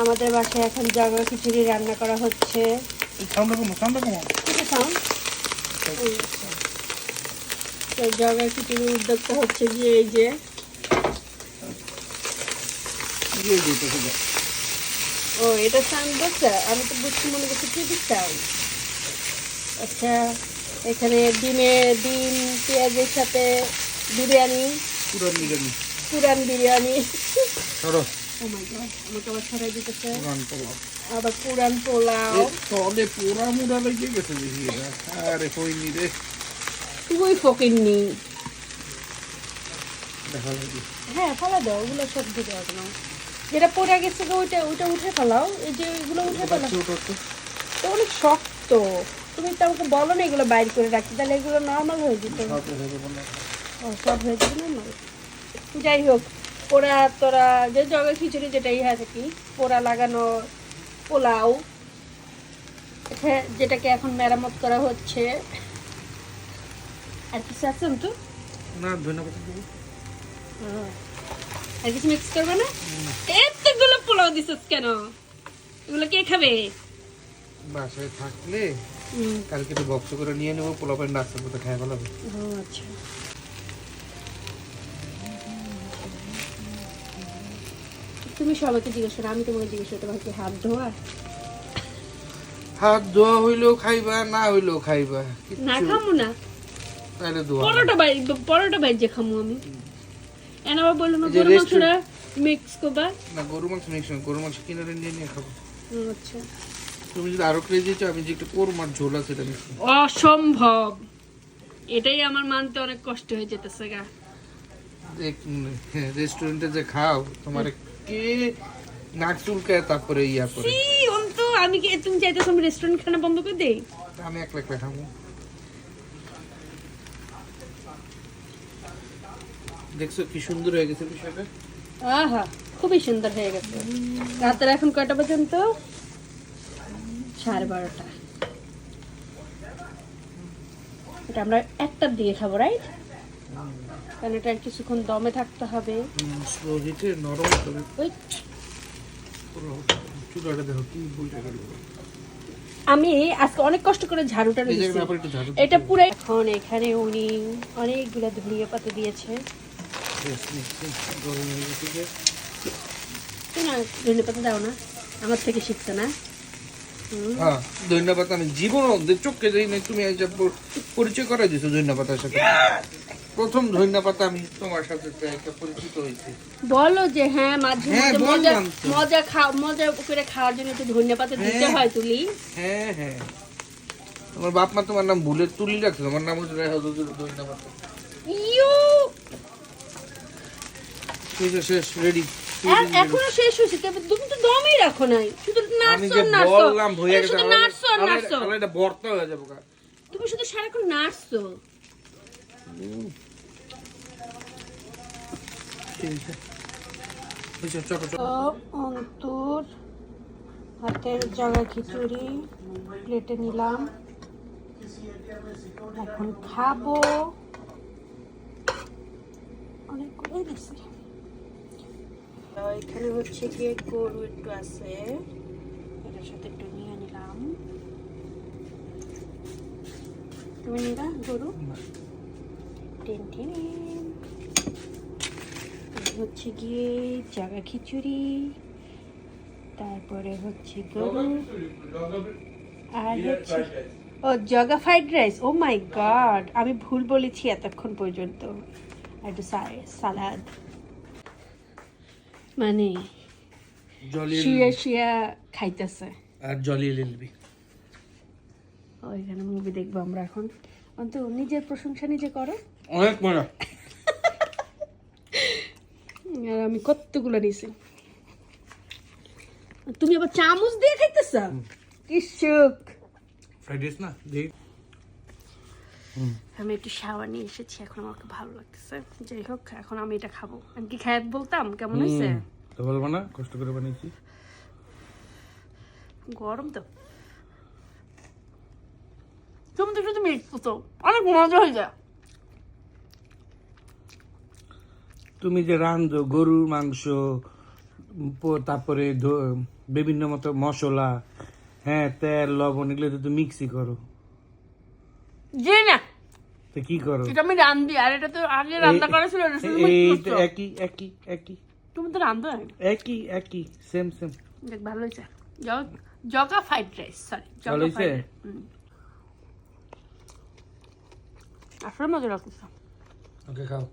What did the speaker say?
আমাদের বাসায় এখন জগা খিচুড়ি রান্না করা হচ্ছে। তো জগা খিচুড়ি উদ্যোগটা হচ্ছে গিয়ে এই যে। ও এটা সাউন্ড বলছে আমি তো বুঝছি মনে করছি টিভি সাউন্ড আচ্ছা এখানে ডিমে ডিম পেঁয়াজের সাথে বিরিয়ানি। পুরো নিরামি পুরান বিরিয়ানি। ও মাই গড আমাকে আবার ছড়াই দিতেছে। পুরান পোলাও। আবার পুরান পোলাও। তলে পোড়া মুড়া লেগে গেছে দেখি আরে হইনি রে। তুই হ্যাঁ ফেলা দাও ওগুলো সব যেটা পড়ে গেছে ওইটা ওইটা উঠে ফেলাও। এই যে এগুলো উঠে ফেলাও। তো অনেক শক্ত। তুমি তো আমাকে বলো না এগুলো বাইর করে রাখতে। তাহলে এগুলো নর্মাল হয়ে যেত। সব হয়ে যাবে যাই হোক। পোড়া তোরা যে জগা খিচুড়ি যেটাই হয় থাকি পোড়া লাগানো পোলাও হ্যাঁ যেটাকে এখন মেরামত করা হচ্ছে। আর কিছু আছেন তো না ধন্যবাদ আর কিছু মিক্স করবে না? এতগুলো পোলাও দিছিস কেন? এগুলো কে খাবে? বাসায় থাকলে কালকে তো বক্স করে নিয়ে নেব পোলাও নাস্তার মতো খাই ভালো হবে। ও আচ্ছা। তুমি সবাইকে জিজ্ঞেস করো আমি তোমাকে জিজ্ঞেস করতে পারছি হাত ধোয়া? হাত ধোয়া হইলেও খাইবা না হইলেও খাইবা না খামো না। তাহলে ধোয়া পরোটা বাই পরোটা বাই যে খামো আমি। এন আবার বলল না গরু মাংসটা মিক্স করবা? না গরু মাংস মিক্স গরু মাংস কিনে নিয়ে নিয়ে খাব। আচ্ছা। তুমি যদি আরও ক্রেজি চাও আমি যে একটু কোরমার ঝোল আছে এটা অসম্ভব। এটাই আমার মানতে অনেক কষ্ট হয়ে যেতেছে গা। দেখ রেস্টুরেন্টে যে খাও তোমার কে নাক চুলকায় তারপরে ইয়া করে। সি অন্তু আমি কি তুমি চাইতেছো আমি রেস্টুরেন্ট খানা বন্ধ করে দেই? আমি একলা একলা খাব। দেখছ কি সুন্দর হয়ে গেছে বিষয়টা? আহা খুবই সুন্দর হয়ে গেছে। রাতের এখন কয়টা পর্যন্ত? সাড়ে বারোটা। এটা আমরা একটার দিকে খাব রাইট কারণ এটা কিছুক্ষণ দমে থাকতে হবে। স্লো হিটে নরম তবে চুলাটা দেখো কি বইটা গেল। আমি আজকে অনেক কষ্ট করে ঝাড়ুটা এটা পুরো এখন এখানে উনি অনেকগুলো ধনিয়া পাতা দিয়েছে। না ধনিয়া পাতা দাও না আমার থেকে শিখছে না। হ্যাঁ ধন্যবাদ আমি জীবন চোখকে যাই না তুমি পরিচয় করাই দিছো ধন্যবাদের সাথে। প্রথম ধন্যবাদ আমি তোমার সাথে একটা পরিচিত হয়েছি। বলো যে হ্যাঁ মাঝে হ্যাঁ, মধ্যে মজা বললাম মজা করে খাওয়ার জন্য একটু ধনিয়া পাতা দিতে হ্যাঁ। হয় তুলি। হ্যাঁ হ্যাঁ। তোমার বাপ মা তোমার নাম ভুলে তুলি রাখছে তোমার নাম হচ্ছে রেখা ধন্যবাদ। ইউ! ঠিক আছে শেষ রেডি এখনও শেষ হয়েছে তবে তুমি তো দমই রাখো নাই। শুধু আমি নাচছো যে নাচছো। বললাম ভইয়া গেছে শুধু নাচছো নাচছো। এটা বর্তা হয়ে যাব। তুমি শুধু সারাক্ষণ নাচছো ঠিক আছে বুঝছ, চলো চলো তো অন্তর হাতের জায়গা খিচুড়ি প্লেটে নিলাম। এখন খাব। অনেক করে দিছি এখানে হচ্ছে গিয়ে গরু একটু আছে এটার সাথে একটু নিয়ে নিলাম তুমি নিলা গরু? Ten ten. হচ্ছে গিয়ে জাগা খিচুড়ি তারপরে হচ্ছে গরু আর হচ্ছে ও Jaga fried rice oh my god আমি ভুল বলেছি এতক্ষণ পর্যন্ত। আর একটু সালাদ মানে শুয়ে শুয়ে খাইতেছে। আর জলিয়ে লিলবি ওইখানে মুভি দেখব আমরা এখন। অন্ত নিজের প্রশংসা নিজে করো। অনেক মজা। আর আমি কতগুলো নিয়েছি। তুমি আবার চামচ দিয়ে খাইতেছ? কি সুখ। ফ্রাইড রাইস না? দেই আমি একটু শাওয়ার নিয়ে এসেছি এখন আমাকে ভালো লাগতেছে। যাই হোক এখন আমি এটা খাব। আমি কি খায়াত বলতাম? কেমন হয়েছে? তো বলব না কষ্ট করে বানিয়েছি। গরম তো। তুমি তো শুধু মিট তো। অনেক মজা হয়ে যায়। তুমি যে রান্ধো গরুর মাংস তারপরে ধ- বিভিন্ন মতো মশলা হ্যাঁ তেল লবণ এগুলো তো তুমি মিক্সি করো। জি না। তো কি করো? এটা আমি রান্ধি আর এটা তো আগে রান্না করা ছিল একই একই একই। তুমি তো রান্ধো একই একই সেম সেম দেখ ভালো হয়েছে। জগ- জগা ফ্রাইড রাইস সরি ভালো হয়েছে? আসলে মজা লাগতেছে। ওকে খাও।